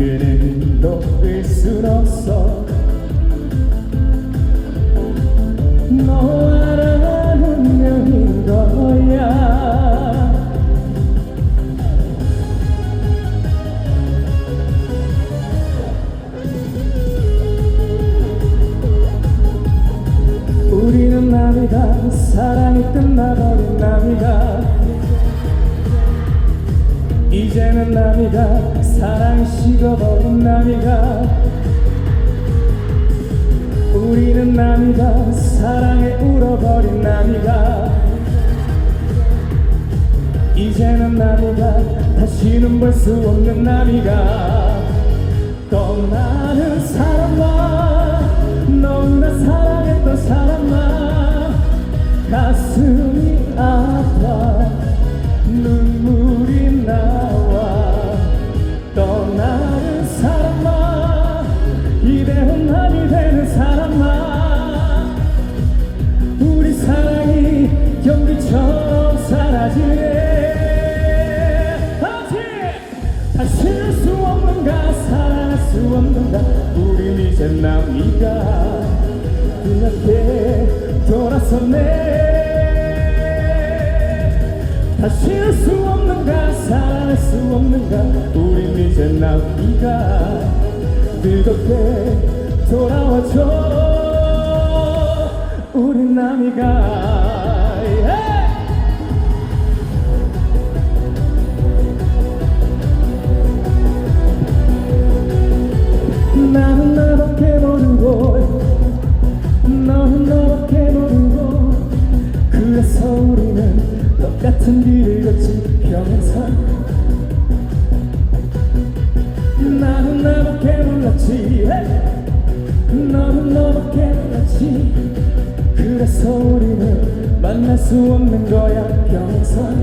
그릴 순 없어. 너와 난 운명인 거야. 우리는 남이다. 사랑이 끝나버린 남이다 이제는 남이다. 사랑이 식어버린 남이다. 우리는 남이다. 사랑에 울어버린 남이다. 이제는 남이다. 다시는 볼 수 없는 남이가 떠나는 사람아 수 없는가 우린 이제 남이가 그렇게 돌아섰네. 다시 수 없는가 사랑할 수 없는가 우린 이제 남이가 뜨겁게 돌아와줘 우린 남이가 길을 걷지 평생 나는 나밖에 몰랐지. 너는 너밖에 몰랐지. 그래서 우리는 만날 수 없는 거야 평생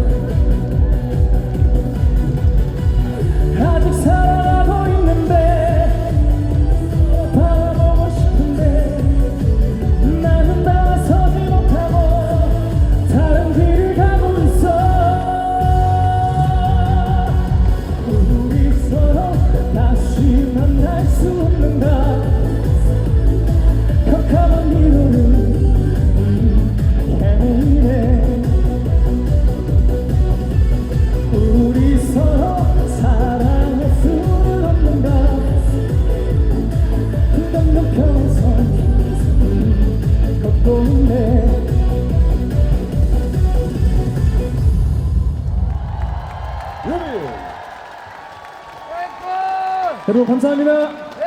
여러분 감사합니다.